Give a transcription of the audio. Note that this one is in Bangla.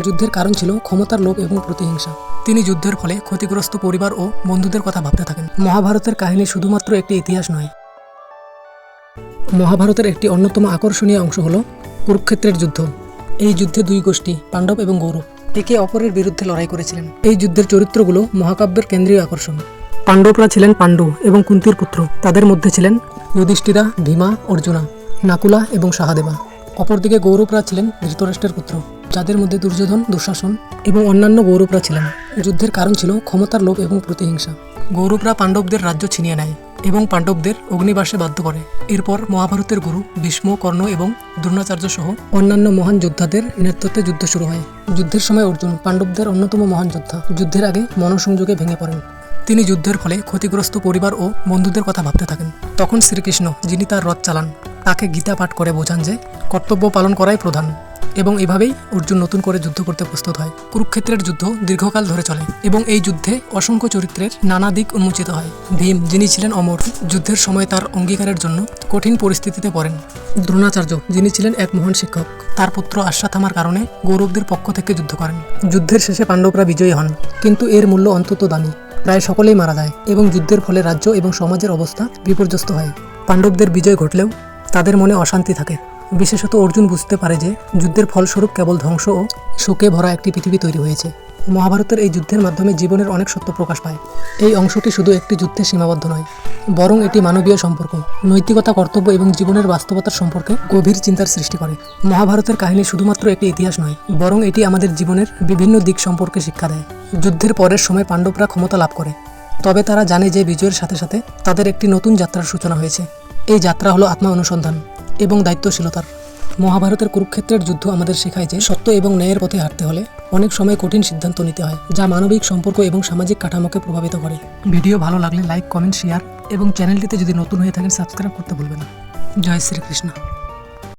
যুদ্ধের কারণ ছিল ক্ষমতার লোভ এবং প্রতিহিংসা। তিনি যুদ্ধের ফলে ক্ষতিগ্রস্ত পরিবার ও বন্ধুদের কথা ভাবতে থাকেন। মহাভারতের কাহিনী শুধুমাত্র একটি ইতিহাস নয়। মহাভারতের একটি অন্যতম আকর্ষণীয় অংশ হল কুরুক্ষেত্রের যুদ্ধ। এই যুদ্ধে দুই গোষ্ঠী, পাণ্ডব এবং গৌরব, একে অপরের বিরুদ্ধে লড়াই করেছিলেন। এই যুদ্ধের চরিত্রগুলো মহাকাব্যের কেন্দ্রীয় আকর্ষণ। পাণ্ডবরা ছিলেন পাণ্ডু এবং কুন্তির পুত্র। তাদের মধ্যে ছিলেন যুধিষ্ঠিরা, ভীমা, অর্জুনা, নাকুলা এবং সাহাদেবা অপরদিকে গৌরবরা ছিলেন ধৃতরাষ্ট্রের পুত্র। যাদের মধ্যে দুর্যোধন, দুঃশাসন এবং অন্যান্য গৌরবরা ছিলেন। যুদ্ধের কারণ ছিল ক্ষমতার লোভ এবং প্রতিহিংসা। গৌরবরা পাণ্ডবদের রাজ্য ছিনিয়ে নেয় এবং পাণ্ডবদের অগ্নিবাসে বাধ্য করে। এরপর মহাভারতের গুরু ভীষ্ম, কর্ণ এবং দ্রোণাচার্য সহ অন্যান্য মহান যোদ্ধাদের নেতৃত্বে যুদ্ধ শুরু হয়। যুদ্ধের সময় অর্জুন পাণ্ডবদের অন্যতম মহান যোদ্ধা। যুদ্ধের আগে মনসংযোগে ভেঙে পড়েন। তিনি যুদ্ধের ফলে ক্ষতিগ্রস্ত পরিবার ও বন্ধুদের কথা ভাবতে থাকেন। তখন শ্রীকৃষ্ণ, যিনি তার রথ চালান, তাকে গীতা পাঠ করে বোঝান যে কর্তব্য পালন করাই প্রধান। এবং এভাবেই অর্জুন নতুন করে যুদ্ধ করতে প্রস্তুত হয়। কুরুক্ষেত্রের যুদ্ধ দীর্ঘকাল ধরে চলে এবং এই যুদ্ধে অসংখ্য চরিত্রের নানা দিক উন্মোচিত হয়। ভীম, যিনি ছিলেন অমর, যুদ্ধের সময় তার অঙ্গীকারের জন্য কঠিন পরিস্থিতিতে পড়েন। দ্রোণাচার্য, যিনি ছিলেন এক মহান শিক্ষক, তার পুত্র আশ্বাথামার কারণে গৌরবদের পক্ষ থেকে যুদ্ধ করেন। যুদ্ধের শেষে পাণ্ডবরা বিজয়ী হন, কিন্তু এর মূল্য অন্তত দামি। প্রায় সকলেই মারা যায় এবং যুদ্ধের ফলে রাজ্য এবং সমাজের অবস্থা বিপর্যস্ত হয়। পাণ্ডবদের বিজয় ঘটলেও তাদের মনে অশান্তি থাকে। বিশেষত অর্জুন বুঝতে পারে যে যুদ্ধের ফলস্বরূপ কেবল ধ্বংস ও শোকে ভরা একটি পৃথিবী তৈরি হয়েছে। মহাভারতের এই যুদ্ধের মাধ্যমে জীবনের অনেক সত্য প্রকাশ পায়। এই অংশটি শুধু একটি যুদ্ধে সীমাবদ্ধ নয়, বরং এটি মানবীয় সম্পর্ক, নৈতিকতা, কর্তব্য এবং জীবনের বাস্তবতার সম্পর্কে গভীর চিন্তার সৃষ্টি করে। মহাভারতের কাহিনী শুধুমাত্র একটি ইতিহাস নয়, বরং এটি আমাদের জীবনের বিভিন্ন দিক সম্পর্কে শিক্ষা দেয়। যুদ্ধের পরের সময় পাণ্ডবরা ক্ষমতা লাভ করে, তবে তারা জানে যে বিজয়ের সাথে সাথে তাদের একটি নতুন যাত্রার সূচনা হয়েছে। এই যাত্রা হলো আত্মা অনুসন্ধান এবং দায়িত্বশীলতার। মহাভারতের কুরুক্ষেত্রের যুদ্ধ আমাদের শেখায় যে, সত্য এবং ন্যায়ের পথে হাঁটতে হলে অনেক সময় কঠিন সিদ্ধান্ত নিতে হয়, যা মানবিক সম্পর্ক এবং সামাজিক কাঠামোকে প্রভাবিত করে। ভিডিও ভালো লাগলে লাইক, কমেন্ট, শেয়ার এবং চ্যানেলটিতে যদি নতুন হয়ে থাকেন, সাবস্ক্রাইব করতে ভুলবেন না। জয় শ্রীকৃষ্ণ।